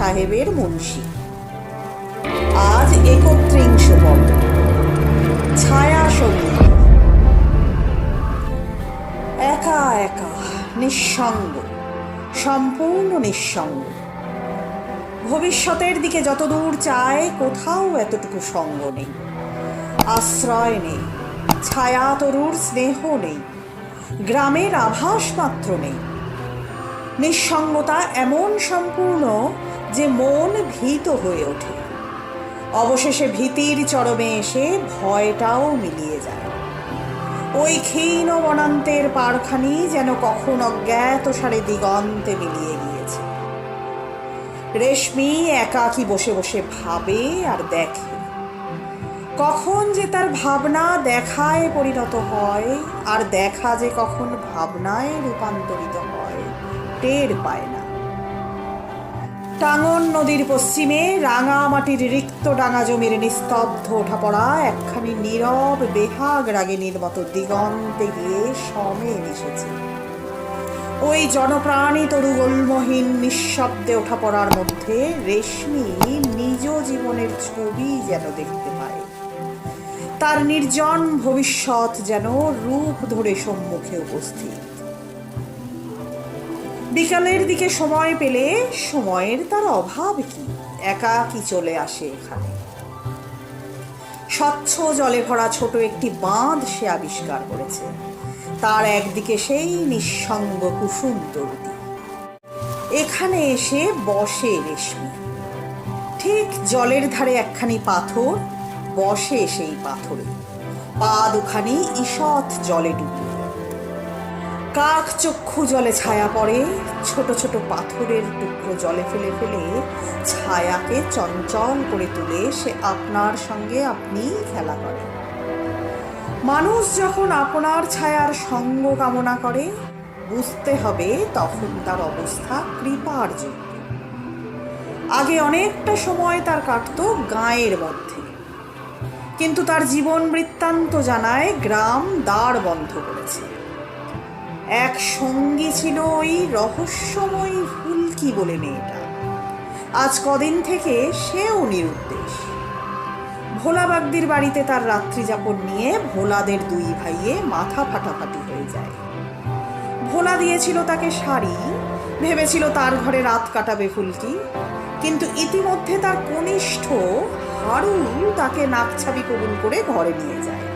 সাহেবের মুন্সি। আজ একত্রিংশ পর্ব ছায়া সঙ্গী। একা একা, নিঃসঙ্গ, সম্পূর্ণ নিঃসঙ্গ। ভবিষ্যতের দিকে যত দূর চায়, কোথাও এতটুকু সঙ্গ নেই। আশ্রয় নেই ছায়া তরুর স্নেহ নেই, গ্রামের আভাস মাত্র নেই। নিঃসঙ্গতা এমন সম্পূর্ণ যে মন ভীত হয়ে ওঠে। অবশেষে ভীতির চরমে এসে ভয়টাও মিলিয়ে যায়। ওই ক্ষীণ বনান্তের পারখানি যেন কখন অজ্ঞাত সারে দিগন্তে মিলিয়ে গিয়েছে। রেশমি একাকী বসে বসে ভাবে আর দেখে। কখন যে তার ভাবনা দেখায় পরিণত হয়, আর দেখা যে কখন ভাবনায় রূপান্তরিত হয়, টের পায় না। টাঙ্গন নদীর পশ্চিমে রাঙামাটির রিক্ত ডাঙা জমির নিস্তব্ধ ওঠা পড়া একখানি নীরব বেহাগ রাগিনীর মতো দিগন্তে গিয়ে সমে মিশেছে। ওই জনপ্রাণী তরু গোলমহীন নিঃশব্দে ওঠা পড়ার মধ্যে রেশমি নিজ জীবনের ছবি যেন দেখতে পায়। তার নির্জন ভবিষ্যৎ যেন রূপ ধরে সম্মুখে উপস্থিত। বিকালের দিকে সময় পেলে সময়ের তার অভাব কি একা কি চলে আসে এখানে? স্বচ্ছ জলে ভরা ছোট একটি বাঁধ সে আবিষ্কার করেছে। তার একদিকে সেই নিঃসঙ্গ কুসুম তরুতি এখানে এসে বসে রেশমি। ঠিক জলের ধারে একখানি পাথর, বসে সেই পাথরে। পা দুখানি ঈষৎ জলে ডুবে কাক চক্ষু জলে ছায়া পড়ে, ছোট ছোট পাথরের টুকরো জলে ফেলে ফেলে ছায়াকে চঞ্চল করে তুলে সে আপনার সঙ্গে আপনি খেলা করে মানুষ যখন আপনার ছায়ার সঙ্গ কামনা করে, বুঝতে হবে তখন তার অবস্থা কৃপার যোগ্য। আগে অনেকটা সময় তার কাটতো গাঁয়ের মধ্যে। কিন্তু তার জীবন বৃত্তান্ত জানায় গ্রাম দ্বার বন্ধ করেছে। এক সঙ্গী ছিল ওই রহস্যময় ফুলকি বলে মেয়েটা। আজ কদিন থেকে সেও নিরুদ্দেশ। ভোলা বাগদির বাড়িতে তার রাত্রি যাপন নিয়ে ভোলাদের দুই ভাইয়ে মাথা ফাটাফাটি হয়ে যায়। ভোলা দিয়েছিল তাকে শাড়ি, ভেবেছিল তার ঘরে রাত কাটাবে ফুলকি কিন্তু ইতিমধ্যে তার কনিষ্ঠ হারু তাকে নাকছাবি কবুল করে ঘরে নিয়ে যায়।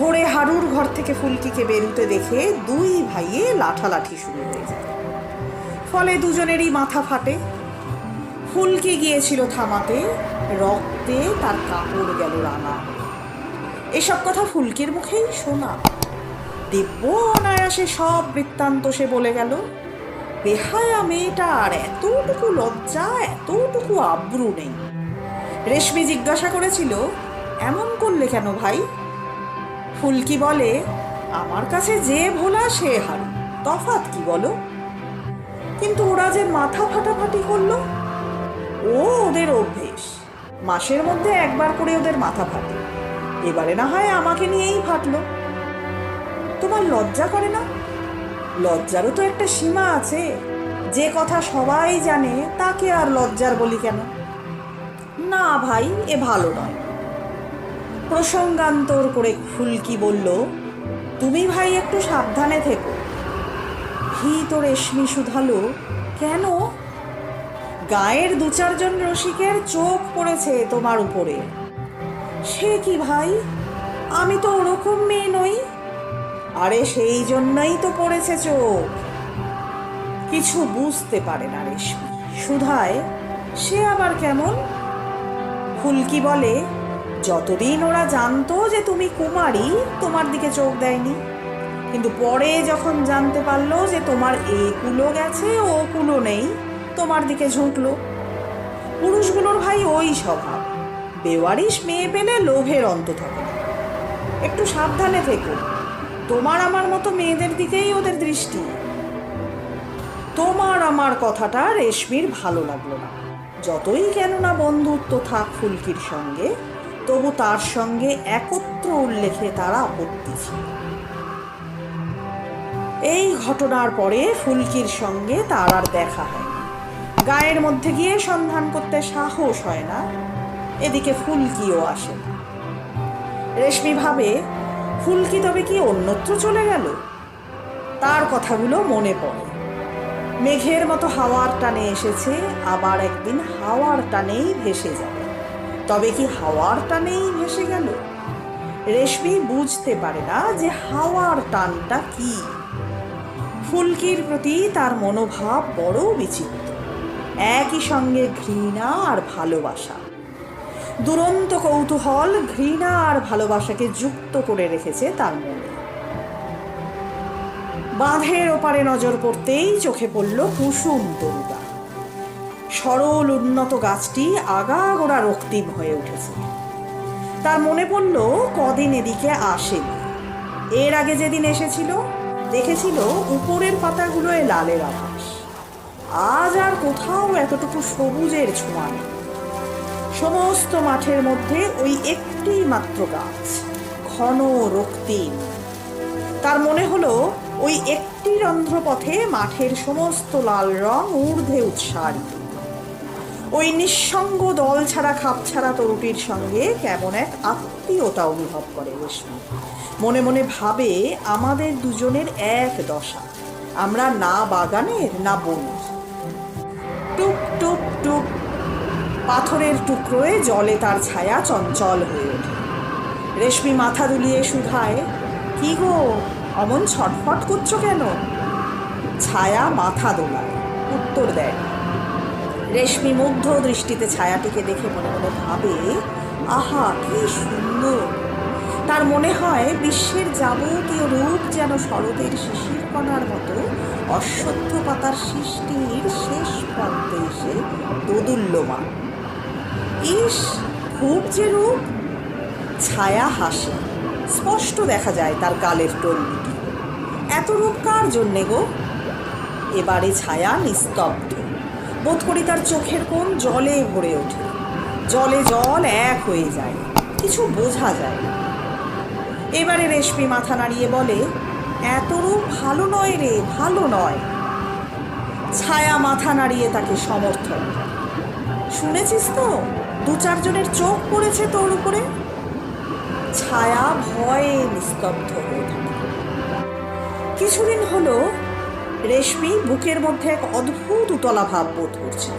ভোরে হারুর ঘর থেকে ফুলকিকে বেরুতে দেখে দুই ভাইয়ে লাঠালাঠি শুরু হয়ে যায়। ফলে দুজনেরই মাথা ফাটে। ফুলকি গিয়েছিল থামাতে, রক্তে তার কাপড় গেল হয়ে। এসব কথা ফুলকির মুখেই শোনা। দিব্য অনায়াসে সব বৃত্তান্ত সে বলে গেল, বেহায়া মেয়েটার এতটুকু লজ্জা, এতটুকু আব্রু নেই। রেশমি জিজ্ঞাসা করেছিল, এমন করলে কেন ভাই? ফুলকি বলে, আমার কাছে যে ভোলা, সে হারু। তফাৎ কি বলো? কিন্তু ওরা যে মাথা ফাটাফাটি করল, ও ওদের অভ্যেস। মাসের মধ্যে একবার করে ওদের মাথা ফাটে। এবারে না হয় আমাকে নিয়েই ফাটলো। তোমার লজ্জা করে না? লজ্জারও তো একটা সীমা আছে। যে কথা সবাই জানে, তাকে আর লজ্জার বলি কেন? না ভাই, এ ভালো নয়। প্রসঙ্গান্তর করে ফুলকি বলল, তুমি ভাই একটু সাবধানে থেকো। ভীত রেশমি শুধালো কেন? গায়ের দু চারজন রসিকের চোখ পড়েছে তোমার উপরে। সে কি ভাই? আমি তো ওরকম মেয়ে নই। আরে সেই জন্যই তো পড়েছে চোখ। কিছু বুঝতে পারে না রেশমি। সুধায়, সে আবার কেমন? ফুলকি বলে যতদিন ওরা জানতো যে তুমি কুমারী, তোমার দিকে চোখ দেয়নি। কিন্তু পরে যখন জানতে পারল যে তোমার এ কুলো গেছে, ও কুলো নেই, তোমার দিকে ঝুঁকলো। পুরুষগুলোর ভাই ওই স্বভাব। বেওয়ারিশ মেয়ে পেলে লোভের অন্ত থাকে। একটু সাবধানে থেকো। তোমার আমার মতো মেয়েদের দিকেই ওদের দৃষ্টি। তোমার আমার কথাটা রেশমির ভালো লাগল না। যতই কেন না বন্ধুত্ব থাক ফুলকির সঙ্গে তবু তার সঙ্গে একত্র উল্লেখে তারা আপত্তি ছিল। এই ঘটনার পরে ফুলকির সঙ্গে তার আর দেখা হয়নি। গায়ের মধ্যে গিয়ে সন্ধান করতে সাহস হয় না। এদিকে ফুলকিও আসে। রেশমি ভাবে, ফুলকি তবে কি অন্যত্র চলে গেল? তার কথাগুলো মনে পড়ে। মেঘের মতো হাওয়ার টানে এসেছে, আবার একদিন হাওয়ার টানেই ভেসে যাবে তবে কি হাওয়ার টানেই ভেসে গেল? রেশমি বুঝতে পারে না যে হাওয়ার টানটা কি। ফুলকির প্রতি তার মনোভাব বড় বিচিত্র। একই সঙ্গে ঘৃণা আর ভালোবাসা। দুরন্ত কৌতূহল ঘৃণা আর ভালোবাসাকে যুক্ত করে রেখেছে তার মনে। বাঁধের ওপারে নজর পড়তেই চোখে পড়ল কুসুম তরুদা সরল উন্নত গাছটি আগাগোড়া রক্তিম হয়ে উঠেছে। তার মনে পড়ল, কদিন এদিকে আসেনি। এর আগে যেদিন এসেছিল, দেখেছিল উপরের পাতাগুলোয় লালের আভাস আজ আর কোথাও এতটুকু সবুজের ছোঁয়া নেই। সমস্ত মাঠের মধ্যে ওই একটি মাত্র গাছ, ঘন রক্তিম। তার মনে হলো, ওই একটি রন্ধ্রপথে মাঠের সমস্ত লাল রং ঊর্ধ্বে উৎসারিত। ওই নিঃসঙ্গ দল ছাড়া খাপ ছাড়া তরুটির সঙ্গে কেমন এক আত্মীয়তা অনুভব করে রেশমি মনে মনে ভাবে আমাদের দুজনের এক দশা। আমরা না বাগানের, না বনের টুক টুক টুক। পাথরের টুকরোয় জলে তার ছায়া চঞ্চল হয়ে ওঠে। রেশমি মাথা দুলিয়ে শুধায়, কি গো, অমন ছটফট করছ কেন? ছায়া মাথা দোলায়, উত্তর দেয়। রেশমি মুগ্ধ দৃষ্টিতে ছায়াটিকে দেখে মনে মনে ভাবে, আহা, কি সুন্দর। তার মনে হয় বিশ্বের যাবতীয় রূপ যেন শরতের শিশির কণার মতো অশ্বত্থ পাতার সৃষ্টির শেষ প্রান্তে এসে দোদুল্যমান। ইস, খুব যে রূপ। ছায়া হাসে। স্পষ্ট দেখা যায় তার গালের টলমিটি এত রূপ কার জন্যে গো? এবারে ছায়া নিস্তব্ধ। বোধ করি তার চোখের কোণ জলে ভরে ওঠে। জলে জল এক হয়ে যায়, কিছু বোঝা যায় এবারে রেশমি মাথা নাড়িয়ে বলে, এত রূপ ভালো নয় রে, ভালো নয়। ছায়া মাথা নাড়িয়ে তাকে সমর্থন শুনেছিস তো, দু চারজনের চোখ পড়েছে তোর উপরে? ছায়া ভয়ে নিস্তব্ধ হয়ে কিছুদিন হলো রেশমি বুকের মধ্যে এক অদ্ভুত উতলা ভাব বোধ করছে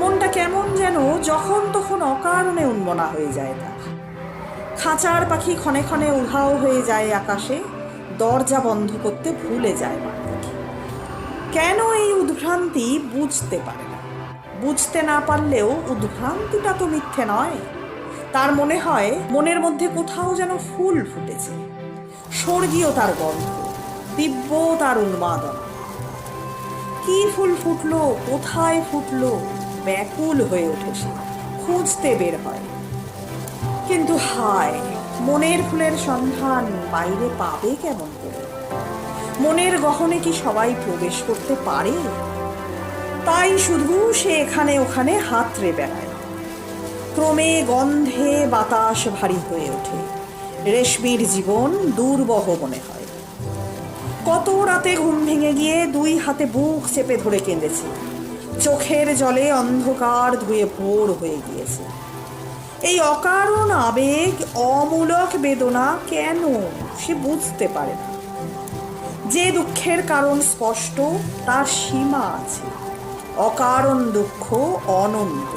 মনটা কেমন যেন যখন তখন অকারণে উন্মনা হয়ে যায় তার। খাঁচার পাখি ক্ষণে ক্ষণে উধাও হয়ে যায় আকাশে, দরজা বন্ধ করতে ভুলে যায় কেন এই উদ্ভ্রান্তি বুঝতে পারে না? বুঝতে না পারলেও উদ্ভ্রান্তিটা তো মিথ্যে নয়। তার মনে হয় মনের মধ্যে কোথাও যেন ফুল ফুটেছে। স্বর্গীয় তার গন্ধ, দিব্য তার উন্মাদন। কি ফুল ফুটলো, কোথায় ফুটলো? ব্যাকুল হয়ে ওঠে সে, খুঁজতে বের হয়। কিন্তু হায়, মনের ফুলের সন্ধান বাইরে পাবে কেমন করে? মনের গহনে কি সবাই প্রবেশ করতে পারে? তাই শুধু সে এখানে ওখানে হাতড়ে বেড়ায়। ক্রমে গন্ধে বাতাস ভারী হয়ে ওঠে। রেশমির জীবন দুর্বহ মনে হয়। কত রাতে ঘুম ভেঙে গিয়ে দুই হাতে বুক চেপে ধরে কেঁদেছে। চোখের জলে অন্ধকার ধুয়ে ভোর হয়ে গিয়েছে। এই অকারণ আবেগ, অমূলক বেদনা কেন সে বুঝতে পারে না। যে দুঃখের কারণ স্পষ্ট, তার সীমা আছে। অকারণ দুঃখ অনন্ত।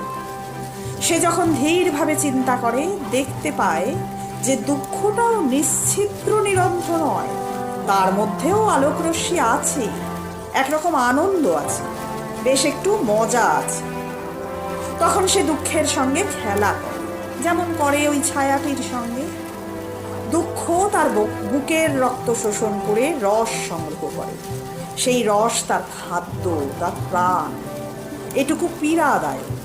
সে যখন ধীরভাবে চিন্তা করে, দেখতে পায় যে দুঃখটাও নিশ্চিদ্র নিরন্ধ নয়। তার মধ্যেও আলোকরশ্মি আছে। একরকম আনন্দ আছে। বেশ একটু মজা আছে। তখন সে দুঃখের সঙ্গে খেলা যেমন করে ওই ছায়াটির সঙ্গে। দুঃখ তার বুকের রক্ত শোষণ করে রস সংগ্রহ করে। সেই রস তার খাদ্য, তার প্রাণ। এটুকু পীড়াদায়ক।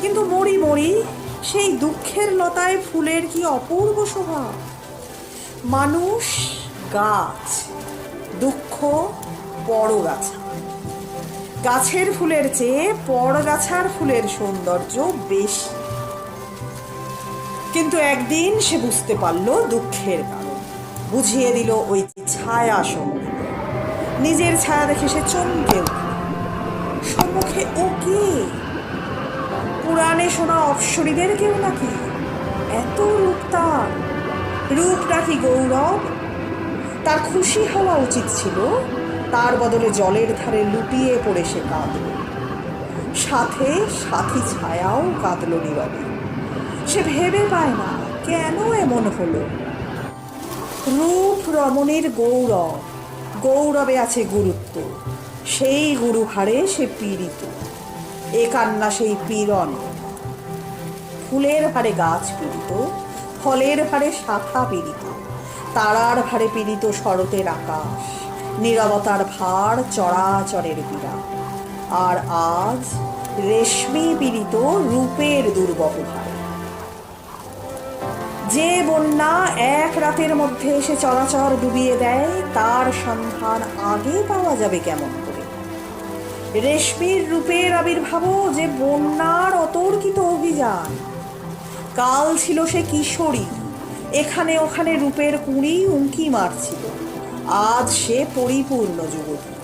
কিন্তু মরি মরি সেই দুঃখের লতায় ফুলের কি অপূর্ব শোভা? মানুষ গাছ, দুঃখ পরগাছা গাছের ফুলের চেয়ে পরগাছার ফুলের সৌন্দর্য বেশি। কিন্তু একদিন সে বুঝতে পারল দুঃখের কারণ। বুঝিয়ে দিল ওই ছায়া সমূহ। নিজের ছায়া দেখে সে চমকে সম্মুখে ও কে? পুরাণে শোনা অপসরীদের কেউ নাকি? এত রূপ তার। রূপ নাকি গৌরব? তার খুশি হওয়া উচিত ছিল। তার বদলে জলের ধারে লুটিয়ে পড়ে সে কাঁদল। সাথে সাথী ছায়াও কাঁদল নীরবে। সে ভেবে পায় না কেন এমন হলো। রূপ রমণীর গৌরব। গৌরবে আছে গুরুত্ব। সেই গুরু হারে সে পীড়িত। এ কান্না সেই পীড়ন। ফুলের হারে গাছ পীড়িত। ফলের হারে শাখা পীড়িত। তারার ভারে পীড়িত শরতের আকাশ, নীরবতার ভার চরাচরের পীড়া। আর আজ রেশমি পীড়িত রূপের দুর্বহ ভারে। যে বন্যা এক রাতের মধ্যে এসে চরাচর ডুবিয়ে দেয়, তার সন্ধান আগে পাওয়া যাবে কেমন করে? রেশমির রূপের আবির্ভাবও যে বন্যার অতর্কিত অভিযান। কাল ছিল সে কিশোরী এখানে ওখানে রূপের কুঁড়ি উঁকি মারছিল। আজ সে পরিপূর্ণ যুবতী।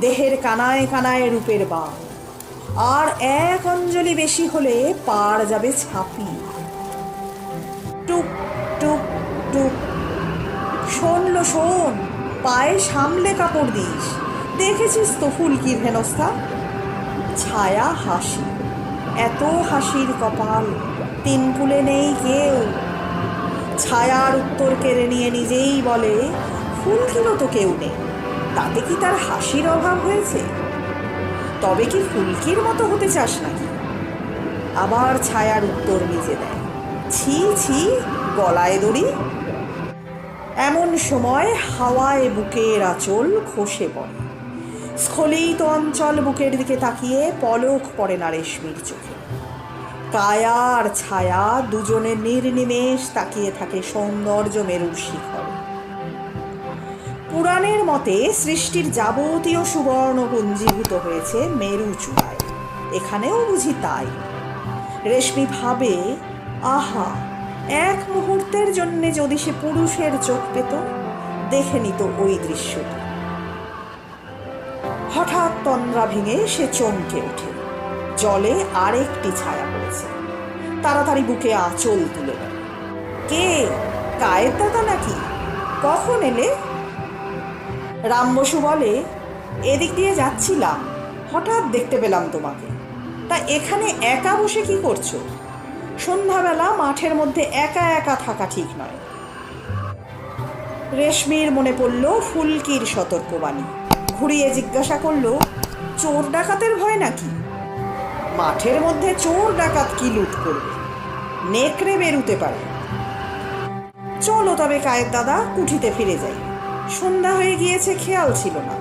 দেহের কানায় কানায় রূপের বাম আর এক অঞ্জলি বেশি হলে পার যাবে ছাপি। টুক টুক টুক। শোনলো শোন। পায়ে সামলে কাপড় দিস। দেখেছিস তো ফুলকির হেনস্থা? ছায়া হাসি। এত হাসির কপাল। তিন কুলে নেই কেউ। ছায়ার উত্তর কেড়ে নিয়ে নিজেই বলে ফুল ফুলকিরও তো কেউ নেই। তাতে কি তার হাসির অভাব হয়েছে? তবে কি ফুলকির মতো হতে চাস নাকি? আবার ছায়ার উত্তর নিজে দেয়, ছি ছি, গলায় দড়ি। এমন সময় হাওয়ায় বুকের আঁচল খসে পড়ে। স্খলিত অঞ্চল বুকের দিকে তাকিয়ে পলক পড়ে না রেশমির চোখে। কায়ার ছায়া, দুজনে নির্নিমেষ তাকিয়ে থাকে সৌন্দর্য মেরুর শিখর। পুরাণের মতে সৃষ্টির যাবতীয় সুবর্ণ পুঞ্জীভূত হয়েছে মেরু চূড়ায়। এখানেও বুঝি তাই। রেশমি ভাবে, আহা, এক মুহূর্তের জন্যে যদি সে পুরুষের চোখ পেত, দেখে নিত ওই দৃশ্যটি। হঠাৎ তন্দ্রা ভেঙে সে চমকে ওঠে। জলে আরেকটি ছায়া তাড়াতাড়ি বুকে আঁচল তুলে কে? কায়ের দাদা নাকি? কখন এলে? রাম বসু বলে, এদিক দিয়ে যাচ্ছিলাম, হঠাৎ দেখতে পেলাম তোমাকে। তা এখানে একা বসে কি করছ? সন্ধ্যাবেলা মাঠের মধ্যে একা একা থাকা ঠিক নয়। রেশমির মনে পড়ল ফুলকির সতর্কবাণী। ঘুরিয়ে জিজ্ঞাসা করল, চোর ডাকাতের ভয় নাকি? মাঠের মধ্যে চোর ডাকাত কি লুট করবে? নেকড়ে বেরুতে পারে। চলো তবে কায়ের দাদা কুঠিতে ফিরে যাই। সন্ধ্যা হয়ে গিয়েছে, খেয়াল ছিল না।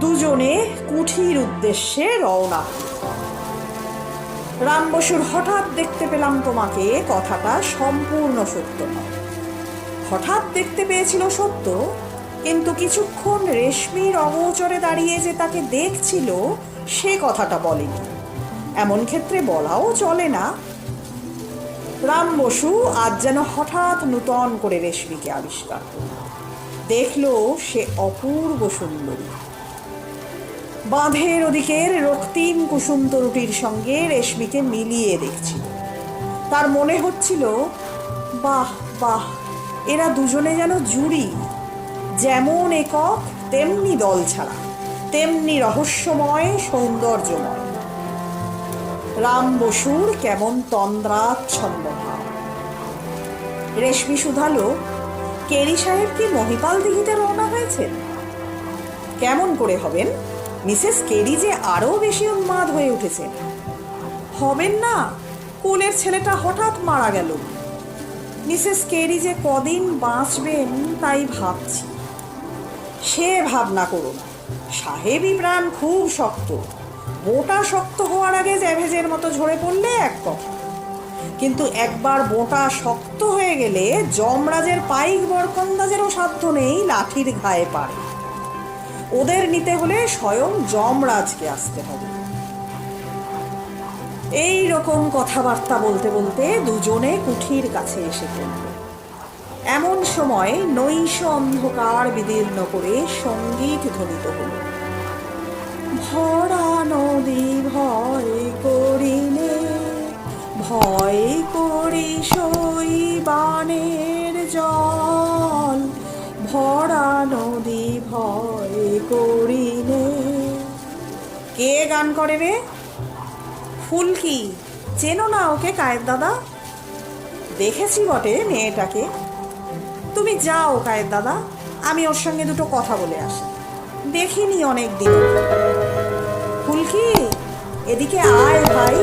দুজনে কুঠির উদ্দেশ্যে রওনা রাম বসুর হঠাৎ দেখতে পেলাম তোমাকে, কথাটা সম্পূর্ণ সত্য নয়। হঠাৎ দেখতে পেয়েছিল সত্য, কিন্তু কিছুক্ষণ রেশমির অগোচরে দাঁড়িয়ে যে তাকে দেখছিল, সে কথাটা বলেনি। এমন ক্ষেত্রে বলাও চলে না রাম বসু আজ যেন হঠাৎ নূতন করে রেশমিকে আবিষ্কার করল। দেখল সে অপূর্ব সুন্দরী। বাঁধের ওদিকের রক্তিম কুসুম তরুটির সঙ্গে রেশমিকে মিলিয়ে দেখছিল। তার মনে হচ্ছিল, বাহ বাহ, এরা দুজনে যেন জুড়ি। যেমন একক, তেমনি দল ছাড়া, তেমনি রহস্যময়, সৌন্দর্যময়। রাম বসুর কেমন তন্দ্রাচ্ছন্ন রেশমি শুধালো কেরি সাহেব কি মহিপাল দিঘিতে রওনা হয়েছেন? কেমন করে হবেন? মিসেস কেরি যে আরও বেশি উন্মাদ হয়ে উঠেছেন। হবেন না, কুলের ছেলেটা হঠাৎ মারা গেল। মিসেস কেরি যে কদিন বাঁচবেন তাই ভাবছি। সে ভাবনা করুন সাহেবই প্রাণ খুব শক্ত। বোটা শক্ত হওয়ার আগে জ্যাভেজের মতো ঝরে পড়লে এক কথা কিন্তু একবার বোটা শক্ত হয়ে গেলে যমরাজের পাইক বরকন্দাজেরও সাধ্য নেই লাঠির ঘায়ে পারে ওদের নিতে হলে স্বয়ং যমরাজকে আসতে হবে। এই রকম কথাবার্তা বলতে বলতে দুজনে কুঠির কাছে এসে পড়ল। এমন সময় নৈশ অন্ধকার বিদীর্ণ করে সংগীত ধ্বনিত হল। ভরা নদী ভয় করিলে, ভয় করি সই বানের জল। ভরা নদী ভয় করিলে। কে গান করে রে? ফুলকি চেনো না ওকে কায়ের দাদা? দেখেছি বটে মেয়েটাকে। তুমি যাও কায়ের দাদা, আমি ওর সঙ্গে দুটো কথা বলে আসি। দেখিনি অনেক দিন। ফুলকি এদিকে আয় ভাই